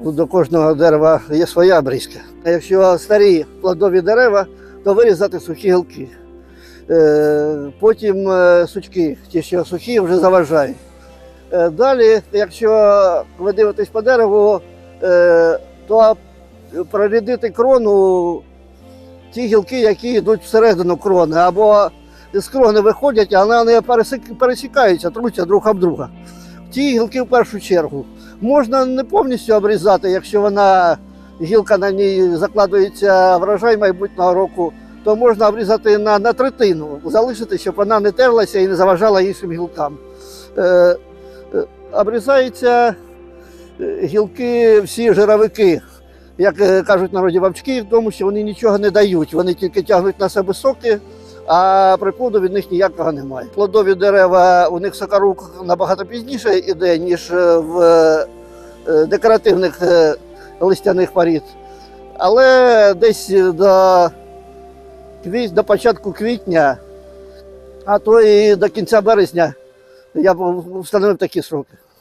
До кожного дерева є своя обрізка. А якщо старі плодові дерева, то вирізати сухі гілки. Е, Потім е, сучки, ті, що сухі, вже заважають. Е, Далі, якщо ви дивитесь по дереву, то прорядити крону ті гілки, які йдуть всередину крони, або з крони виходять, а вони пересікаються, труться друг об друга. Ті гілки в першу чергу. Можна не повністю обрізати, якщо вона гілка на ній закладується врожай майбутнього року, то можна обрізати на, на третину, залишити, щоб вона не терлася і не заважала іншим гілкам. Е, е, обрізаються е, гілки, всі жировики, як е, кажуть народі вовчки, тому що вони нічого не дають, вони тільки тягнуть на себе соки, а приплоду від них ніякого немає. Плодові дерева у них сокорук набагато пізніше йде, ніж е, в декоративних е, листяних порід. Але десь до, до початку квітня, а то і до кінця березня я встановив такі сроки.